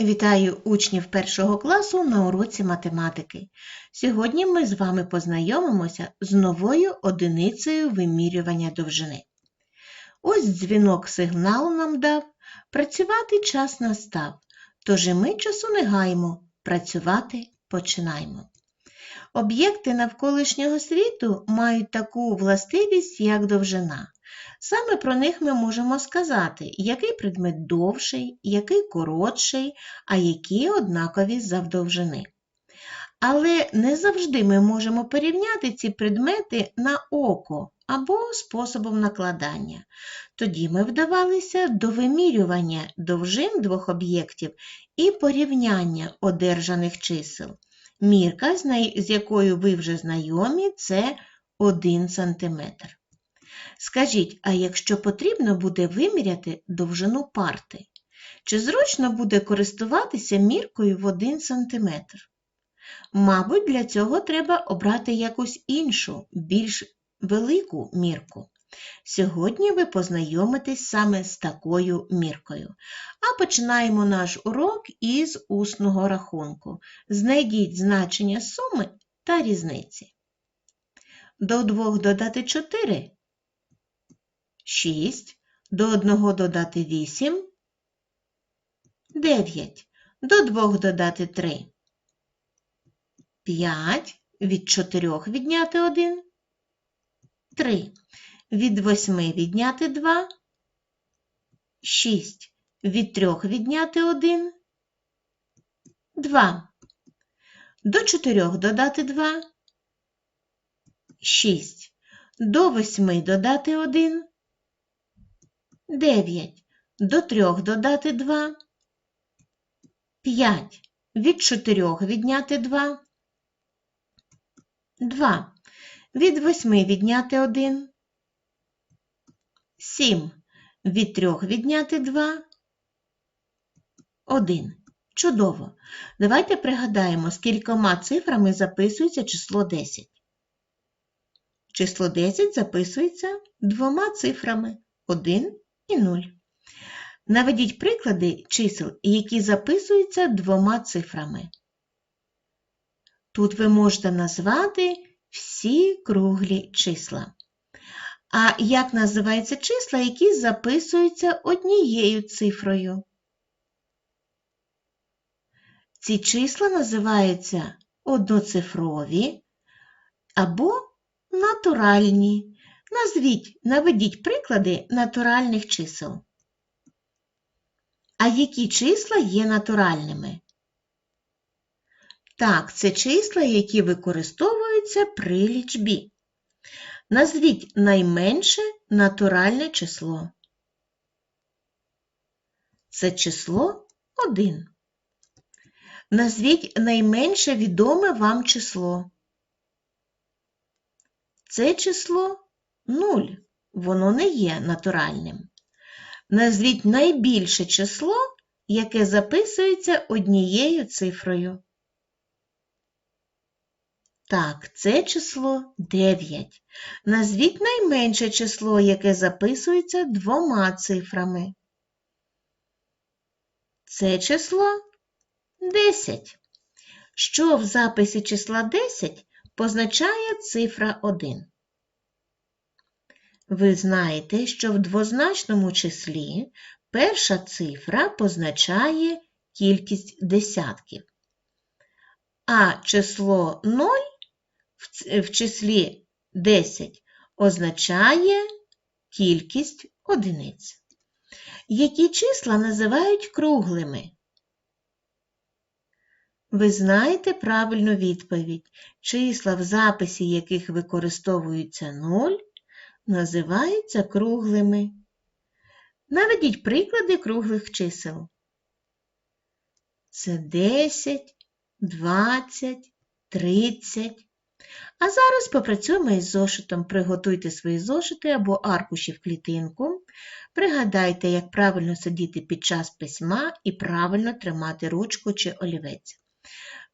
Вітаю учнів першого класу на уроці математики. Сьогодні ми з вами познайомимося з новою одиницею вимірювання довжини. Ось дзвінок сигналу нам дав, працювати час настав, тож і ми часу не гаємо, працювати починаємо. Об'єкти навколишнього світу мають таку властивість, як довжина. Саме про них ми можемо сказати, який предмет довший, який коротший, а які однакові завдовжини. Але не завжди ми можемо порівняти ці предмети на око або способом накладання. Тоді ми вдавалися до вимірювання довжин двох об'єктів і порівняння одержаних чисел. Мірка, з якою ви вже знайомі, це 1 см. Скажіть, а якщо потрібно буде виміряти довжину парти, чи зручно буде користуватися міркою в 1 см? Мабуть, для цього треба обрати якусь іншу, більш велику мірку. Сьогодні ви познайомитесь саме з такою міркою. А починаємо наш урок із усного рахунку. Знайдіть значення суми та різниці. До 2 додати 4 6, до 1 додати 8, 9, до 2 додати 3, 5, від 4 відняти 1, 3, від 8 відняти 2, 6, від 3 відняти 1, 2, до 4 додати 2, 6, до 8 додати 1, 9. До 3 додати 2. 5. Від 4 відняти 2. 2. Від 8 відняти 1. 7. Від 3 відняти 2. 1. Чудово. Давайте пригадаємо, скількома цифрами записується число 10. Число 10 записується двома цифрами 1 і 0. Наведіть приклади чисел, які записуються двома цифрами. Тут ви можете назвати всі круглі числа. А як називаються числа, які записуються однією цифрою? Ці числа називаються одноцифрові або натуральні. Назвіть, наведіть приклади натуральних чисел. А які числа є натуральними? Так, це числа, які використовуються при лічбі. Назвіть найменше натуральне число. Це число 1. Назвіть найменше відоме вам число. Це число 0. Воно не є натуральним. Назвіть найбільше число, яке записується однією цифрою. Так, це число 9. Назвіть найменше число, яке записується двома цифрами. Це число 10. Що в записі числа 10 позначає цифра 1? Ви знаєте, що в двозначному числі перша цифра позначає кількість десятків, а число 0 в числі 10 означає кількість одиниць. Які числа називають круглими? Ви знаєте правильну відповідь. Числа, в записі яких використовується 0, називаються круглими. Наведіть приклади круглих чисел. Це 10, 20, 30. А зараз попрацюємо із зошитом. Приготуйте свої зошити або аркуші в клітинку. Пригадайте, як правильно сидіти під час письма і правильно тримати ручку чи олівець.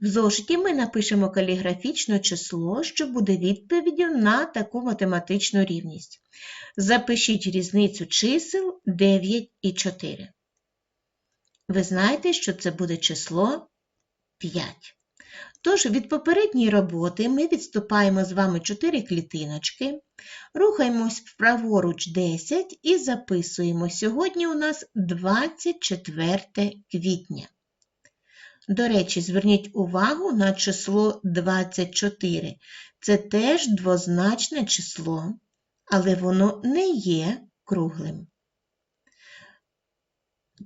В зошиті ми напишемо каліграфічне число, що буде відповіддю на таку математичну рівність. Запишіть різницю чисел 9 і 4. ви знаєте, що це буде число 5. Тож від попередньої роботи ми відступаємо з вами 4 клітиночки, рухаємось праворуч 10 і записуємо. Сьогодні у нас 24 квітня. До речі, зверніть увагу на число 24. Це теж двозначне число, але воно не є круглим.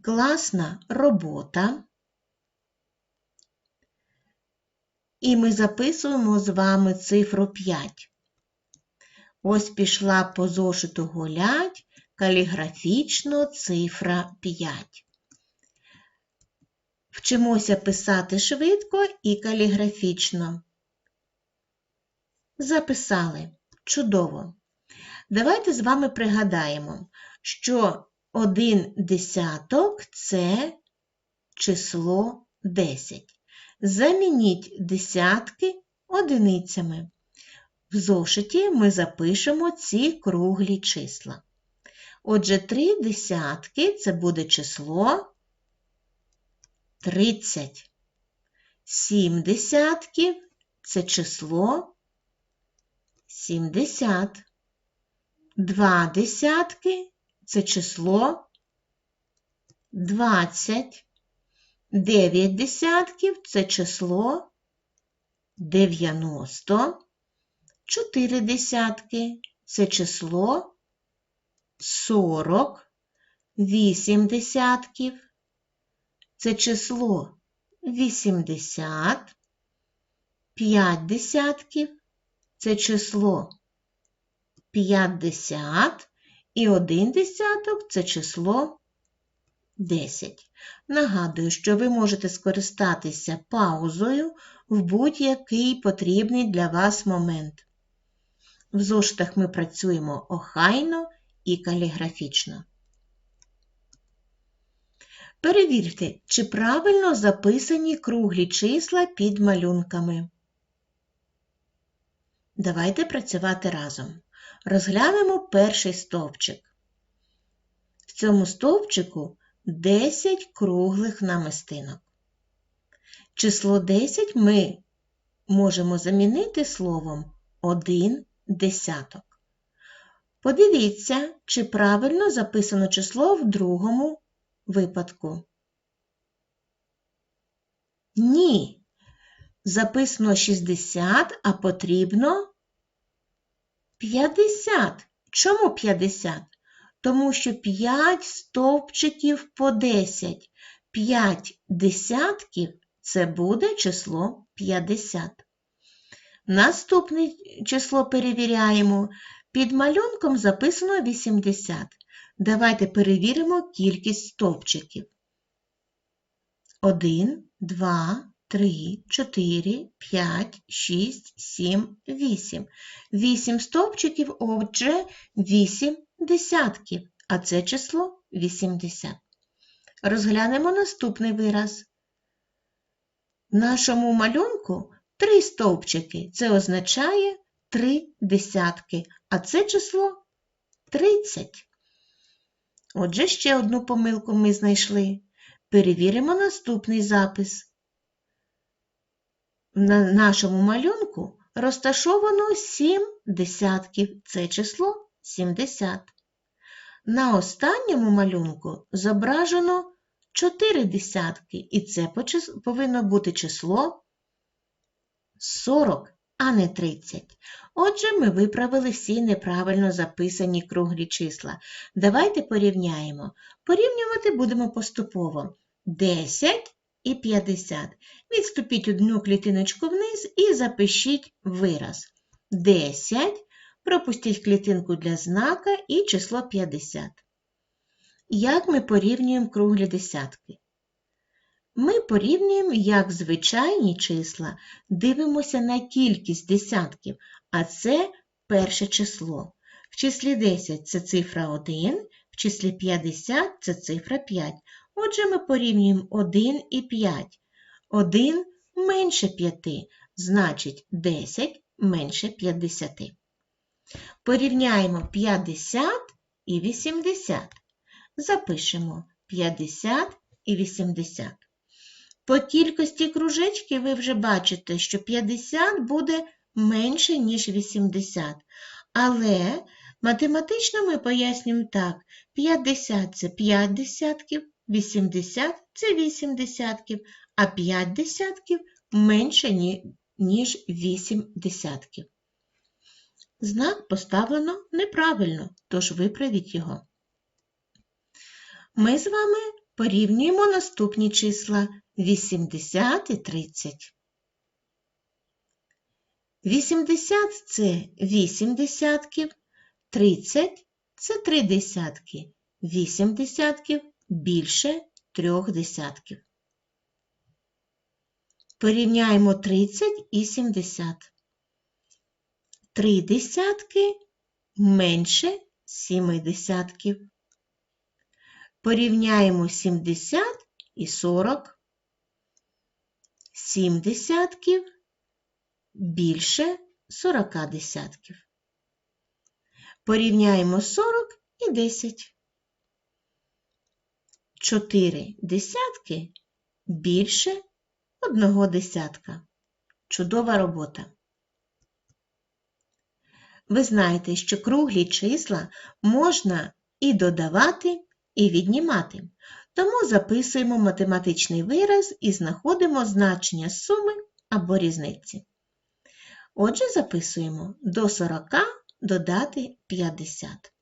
Класна робота. І ми записуємо з вами цифру 5. Ось пішла по зошиту гулять каліграфічно цифра 5. Вчимося писати швидко і каліграфічно. Записали. Чудово. Давайте з вами пригадаємо, що один десяток це число 10. Замініть десятки одиницями. В зошиті ми запишемо ці круглі числа. Отже, три десятки це буде число 30. Сім десятків це число 70. Два десятки це число 20. Дев'ять десятків це число 90. Чотири десятки це число 40. Вісім десятків це число 80. П'ять десятків це число 50. І один десяток це число 10. Нагадую, що ви можете скористатися паузою в будь-який потрібний для вас момент. В зошитах ми працюємо охайно і каліграфічно. Перевірте, чи правильно записані круглі числа під малюнками. Давайте працювати разом. Розглянемо перший стовпчик. В цьому стовпчику 10 круглих намистинок. Число 10 ми можемо замінити словом 1 десяток. Подивіться, чи правильно записано число в другому випадку. Ні. Записано 60, а потрібно 50. Чому 50? Тому що 5 стовпчиків по 10. 5 десятків це буде число 50. Наступне число перевіряємо. Під малюнком записано 80. Давайте перевіримо кількість стовпчиків. 1, 2, 3, 4, 5, 6, 7, 8. 8 стовпчиків, отже, 8 десятків, а це число 80. Розглянемо наступний вираз. В нашому малюнку 3 стовпчики. Це означає 3 десятки, а це число 30. Отже, ще одну помилку ми знайшли. Перевіримо наступний запис. На нашому малюнку розташовано 7 десятків. Це число 70. На останньому малюнку зображено 4 десятки, і це повинно бути число 40, а не 30. Отже, ми виправили всі неправильно записані круглі числа. Давайте порівняємо. Порівнювати будемо поступово. 10 і 50. Відступіть одну клітиночку вниз і запишіть вираз. 10. Пропустіть клітинку для знака і число 50. Як ми порівнюємо круглі десятки? Ми порівнюємо як звичайні числа, дивимося на кількість десятків, а це перше число. В числі 10 це цифра 1, в числі 50 це цифра 5. Отже, ми порівнюємо 1 і 5. 1 менше 5, значить 10 менше 50. Порівняємо 50 і 80. Запишемо 50 і 80. По кількості кружечків ви вже бачите, що 50 буде менше, ніж 80. Але математично ми пояснюємо так. 50 – це 5 десятків, 80 – це 8 десятків, а 5 десятків менше, ніж 8 десятків. Знак поставлено неправильно, тож виправіть його. Ми з вами порівнюємо наступні числа 80 і 30. 80 – це 8 десятків, 30 – це 3 десятки, 8 десятків більше 3 десятків. Порівняємо 30 і 70. 3 десятки менше 7 десятків. Порівняємо 70 і 40. 7 десятків більше 40 десятків. Порівняємо 40 і 10. 4 десятки більше одного десятка. Чудова робота. Ви знаєте, що круглі числа можна і додавати, і віднімати. Тому записуємо математичний вираз і знаходимо значення суми або різниці. Отже, записуємо до 40 додати 50.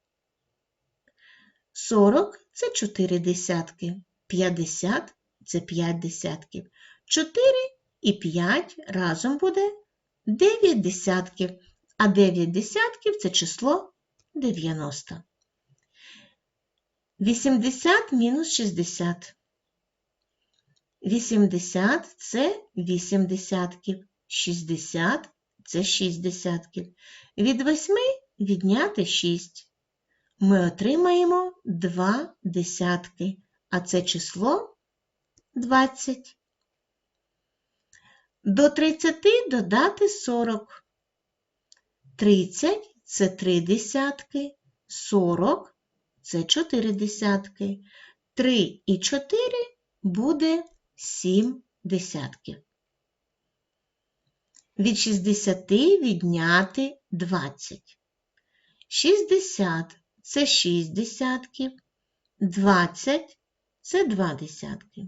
40 – це 4 десятки, 50 – це 5 десятків. 4 і 5 разом буде 9 десятків, а 9 десятків – це число 90. 80 мінус 60. 80 – це 8 десятків, 60 – це 6 десятків. Від 8 відняти 6. Ми отримаємо 2 десятки, а це число 20. До 30 додати 40. 30 – це 3 десятки, 40 – це 4 десятки. 3 і 4 буде 7 десятків. Від 60 відняти 20. 60 – це 6 десятків, 20 – це 2 десятки.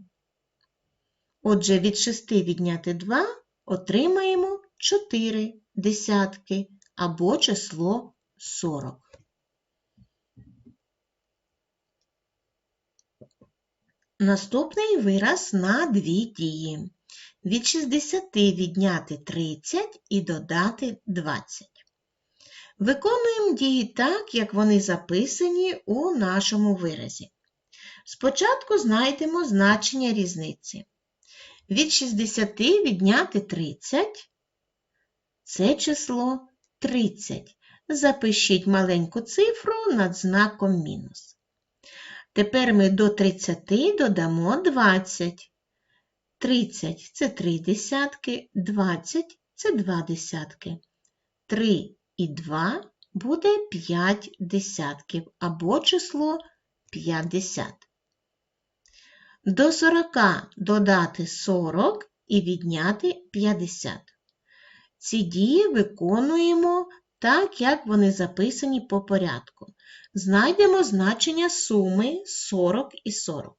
Отже, від 6 відняти 2 отримаємо 4 десятки або число 40. Наступний вираз на дві дії. Від 60 відняти 30 і додати 20. Виконуємо дії так, як вони записані у нашому виразі. Спочатку знайдемо значення різниці. Від 60 відняти 30 це число 30. Запишіть маленьку цифру над знаком мінус. Тепер ми до 30 додамо 20. 30 – це 3 десятки, 20 – це 2 десятки. 3 і 2 буде 5 десятків або число 50. До 40 додати 40 і відняти 50. Ці дії виконуємо так, як вони записані по порядку. Знайдемо значення суми 40 і 40.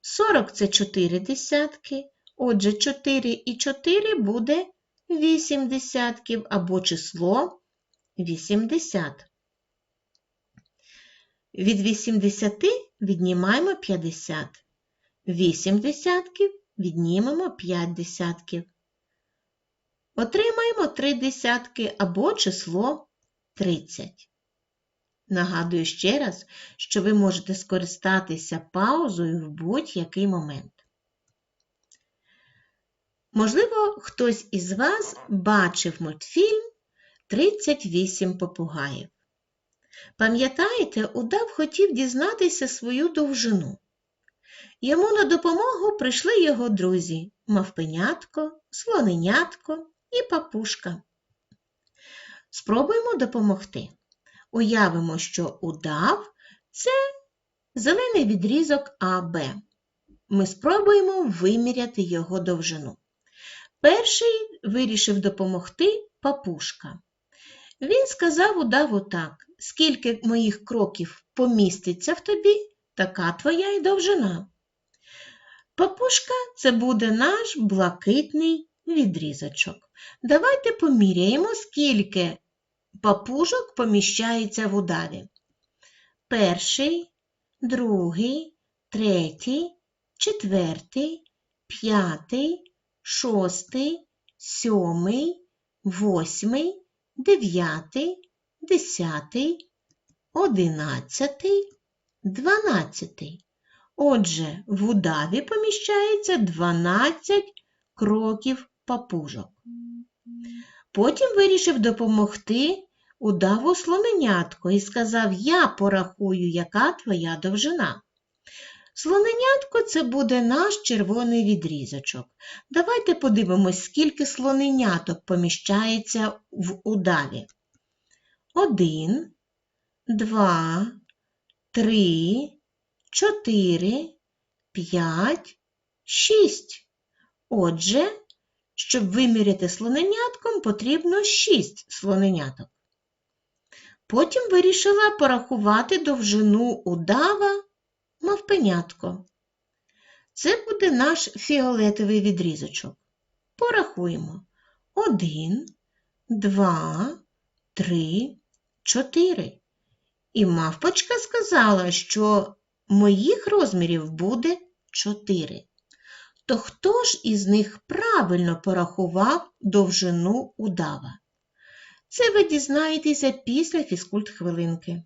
40 – це 4 десятки, отже 4 і 4 буде 8 десятків або число 80. Від 80 віднімаємо 50. 8 десятків віднімемо 5 десятків. Отримаємо 3 десятки або число 30. Нагадую ще раз, що ви можете скористатися паузою в будь-який момент. Можливо, хтось із вас бачив мультфільм 38 попугаїв. Пам'ятаєте, удав хотів дізнатися свою довжину. Йому на допомогу прийшли його друзі мавпенятко, слоненятко і папушка. Спробуємо допомогти. Уявимо, що удав це зелений відрізок АБ. Ми спробуємо виміряти його довжину. Перший вирішив допомогти папушка. Він сказав удаву так: скільки моїх кроків поміститься в тобі, така твоя й довжина. Папушка це буде наш блакитний відрізочок. Давайте поміряємо, скільки папужок поміщається в удаві. Перший, другий, третій, четвертий, п'ятий, шостий, сьомий, восьмий, дев'ятий, десятий, одинадцятий, дванадцятий. Отже, в удаві поміщається 12 кроків папужок. Потім вирішив допомогти удаву слоненятко і сказав: Я порахую, яка твоя довжина. Слоненятко це буде наш червоний відрізочок. Давайте подивимось, скільки слоненяток поміщається в удаві. Один, два, три, чотири, п'ять, шість. Отже, щоб виміряти слоненятком, потрібно шість слоненяток. Потім вирішила порахувати довжину удава мавпенятко. Це буде наш фіолетовий відрізочок. Порахуємо. Один, два, три, чотири. І мавпочка сказала, що моїх розмірів буде чотири. То хто ж із них правильно порахував довжину удава? Це ви дізнаєтеся після фізкульт хвилинки.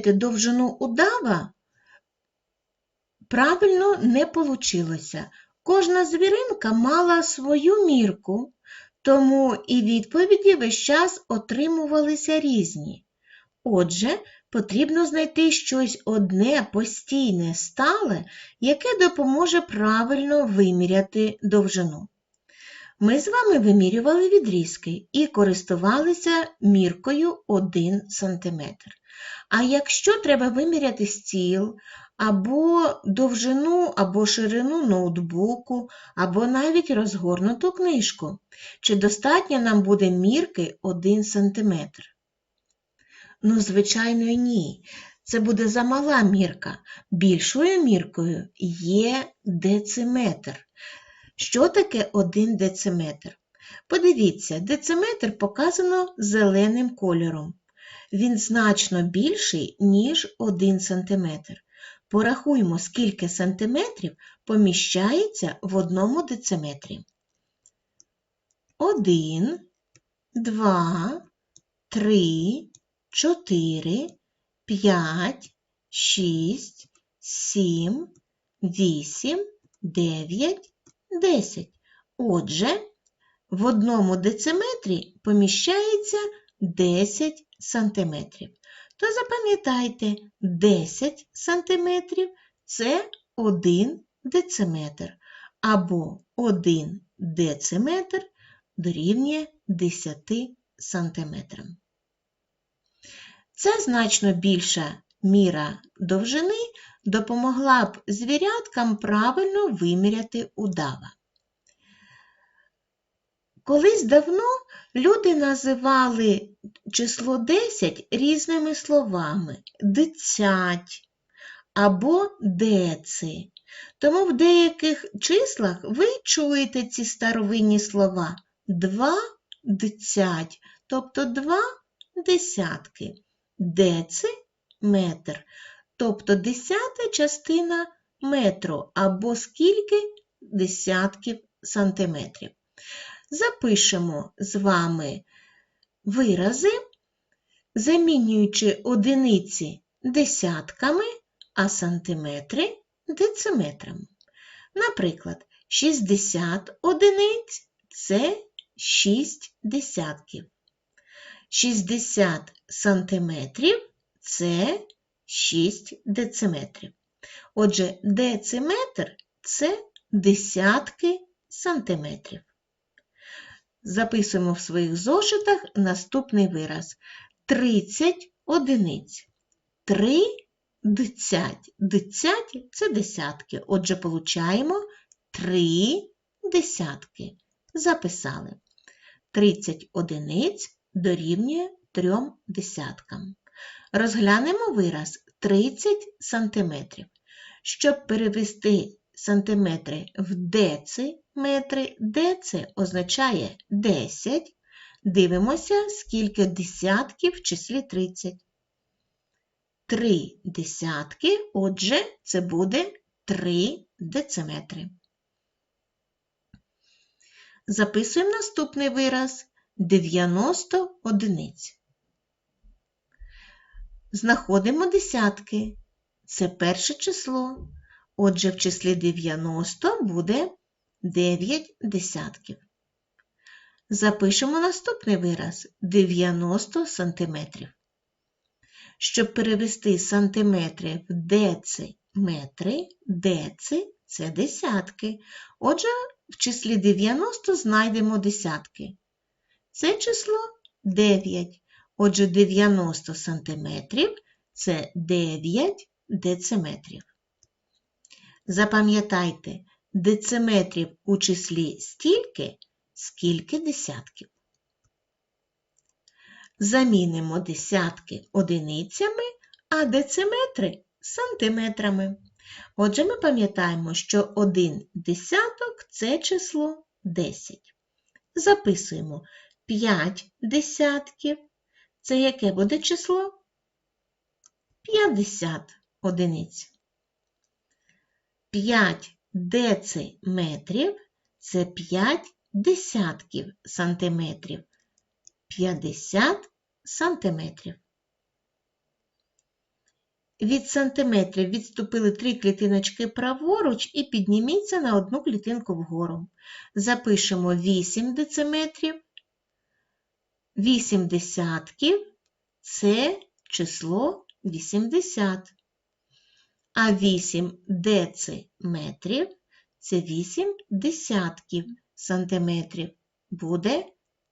Виміряти довжину удава правильно не вийшло. Кожна звіринка мала свою мірку, тому і відповіді весь час отримувалися різні. Отже, потрібно знайти щось одне постійне, стале, яке допоможе правильно виміряти довжину. Ми з вами вимірювали відрізки і користувалися міркою 1 см. А якщо треба виміряти стіл, або довжину, або ширину ноутбуку, або навіть розгорнуту книжку, чи достатньо нам буде мірки 1 см? Ну, звичайно, ні. Це буде замала мірка. Більшою міркою є дециметр. Що таке 1 дециметр? Подивіться, дециметр показано зеленим кольором. Він значно більший, ніж 1 сантиметр. Порахуймо, скільки сантиметрів поміщається в одному дециметрі. 1, 2, 3, 4, 5, 6, 7, 8, 9, 10. Отже, В одному дециметрі поміщається 10 сантиметрів. То запам'ятайте, 10 сантиметрів – це 1 дециметр, або 1 дециметр дорівнює 10 сантиметрам. Це значно більша міра довжини допомогла б звіряткам правильно виміряти удава. Колись давно люди називали число 10 різними словами дитять або деци. Тому в деяких числах ви чуєте ці старовинні слова два дитять, тобто два десятки, деци метр, тобто десята частина метру або скільки десятків сантиметрів. Запишемо з вами вирази, замінюючи одиниці десятками, а сантиметри дециметрами. Наприклад, 60 одиниць це 6 десятків. 60 сантиметрів це 6 дециметрів. Отже, дециметр це десятки сантиметрів. Записуємо в своїх зошитах наступний вираз. 30 одиниць. 3 десять. Десять – це десятки. Отже, получаємо 3 десятки. Записали. 30 одиниць дорівнює 3 десяткам. Розглянемо вираз 30 сантиметрів. Щоб перевести сантиметри в дециметри, деци означає 10. Дивимося, скільки десятків в числі 30. 3 десятки, отже, це буде 3 дециметри. Записуємо наступний вираз 90 одиниць. Знаходимо десятки. Це перше число. Отже, в числі 90 буде 9 десятків. Запишемо наступний вираз 90 сантиметрів. Щоб перевести сантиметри в дециметри, деци – це десятки. Отже, в числі 90 знайдемо десятки. Це число 9. Отже, 90 сантиметрів – це 9 дециметрів. Запам'ятайте, дециметрів у числі стільки, скільки десятків. Замінимо десятки одиницями, а дециметри сантиметрами. Отже, ми пам'ятаємо, що один десяток це число 10. Записуємо 5 десятків. Це яке буде число? 50 одиниць. 5 дециметрів це 5 десятків сантиметрів. 50 сантиметрів. Від сантиметрів відступили три клітиночки праворуч і підніміться на одну клітинку вгору. Запишемо 8 дециметрів. 8 десятків це число 80. А 8 дециметрів це 8 десятків сантиметрів. Буде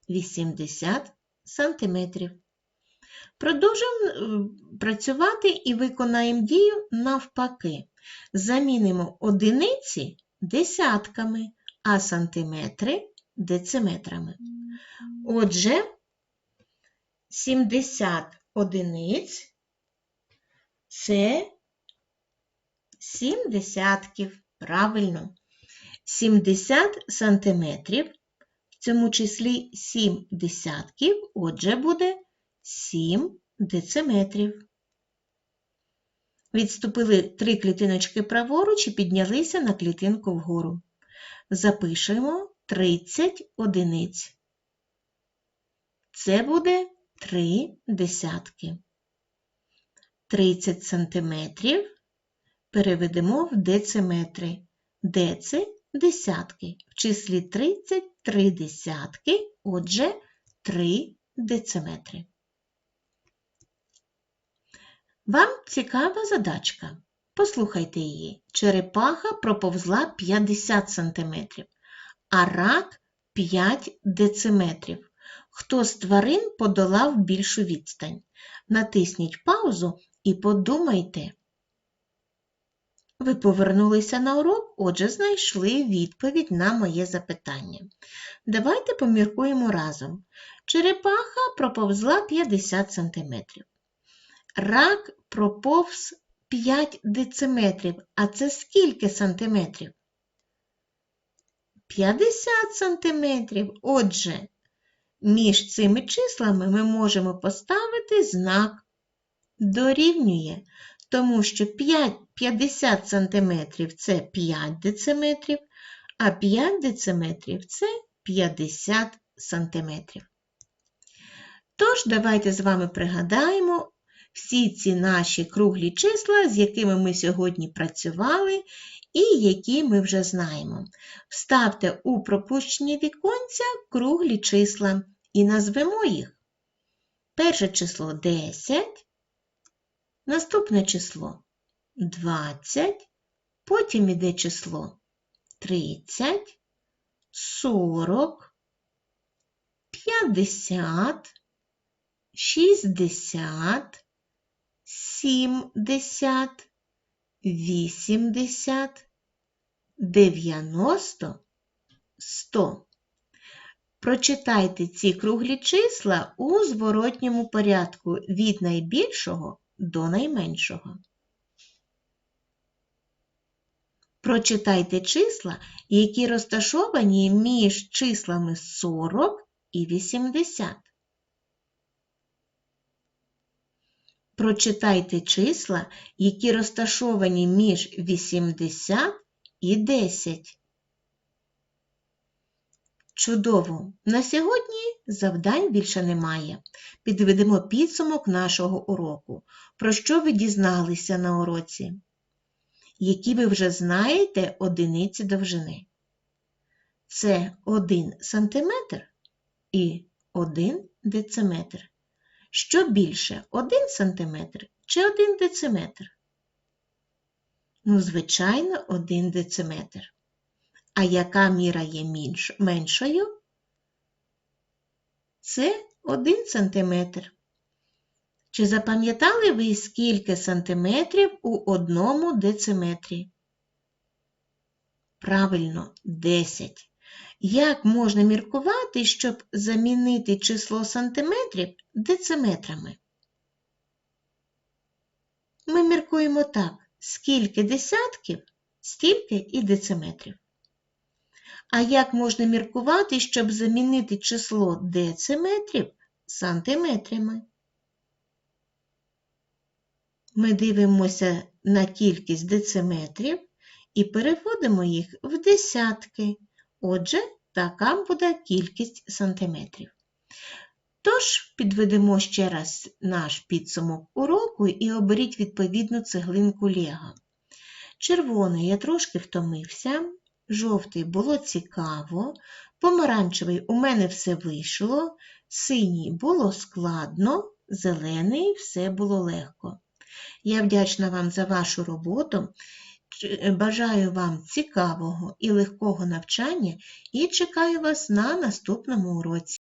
80 сантиметрів. Продовжуємо е, працювати і виконаємо дію навпаки. Замінимо одиниці десятками, а сантиметри дециметрами. Отже, 70 одиниць це 7 десятків. Правильно. 70 сантиметрів в цьому числі 7 десятків, отже, буде 7 дециметрів. Відступили три клітиночки праворуч і піднялися на клітинку вгору. Запишемо 30 одиниць. Це буде 3 десятки. 30 сантиметрів переведемо в дециметри. Деци – десятки. В числі 30 3 десятки, отже, 3 дециметри. Вам цікава задачка. Послухайте її. Черепаха проповзла 50 см, а рак 5 дециметрів. Хто з тварин подолав більшу відстань? Натисніть паузу і подумайте. Ви повернулися на урок, отже, знайшли відповідь на моє запитання. Давайте поміркуємо разом. Черепаха проповзла 50 см. Рак проповз 5 дециметрів. А це скільки сантиметрів? 50 сантиметрів. Отже, між цими числами ми можемо поставити знак дорівнює, тому що 5, 50 сантиметрів – це 5 дециметрів, а 5 дециметрів – це 50 сантиметрів. Тож, давайте з вами пригадаємо всі ці наші круглі числа, з якими ми сьогодні працювали і які ми вже знаємо. Вставте у пропущені віконця круглі числа і назвемо їх. Перше число 10, наступне число 20, потім іде число 30, 40, 50, 60, 70, 80, 90, 100. Прочитайте ці круглі числа у зворотньому порядку від найбільшого до найменшого. Прочитайте числа, які розташовані між числами 40 і 80. Прочитайте числа, які розташовані між 80 і 10. Чудово! На сьогодні завдань більше немає. Підведемо підсумок нашого уроку. Про що ви дізналися на уроці? Які ви вже знаєте одиниці довжини? Це 1 см і 1 дециметр. Що більше 1 см чи 1 дециметр? Ну, звичайно, 1 дециметр. А яка міра є менш- меншою? Це 1 сантиметр. Чи запам'ятали ви, скільки сантиметрів у одному дециметрі? Правильно, 10. Як можна міркувати, щоб замінити число сантиметрів дециметрами? Ми міркуємо так: скільки десятків, стільки і дециметрів. А як можна міркувати, щоб замінити число дециметрів сантиметрами? Ми дивимося на кількість дециметрів і переводимо їх в десятки. Отже, така буде кількість сантиметрів. Тож, підведемо ще раз наш підсумок уроку і оберіть відповідну цеглинку Лего. Червоний я трошки втомився, жовтий було цікаво, помаранчевий у мене все вийшло, синій було складно, зелений все було легко. Я вдячна вам за вашу роботу. Бажаю вам цікавого і легкого навчання і чекаю вас на наступному уроці.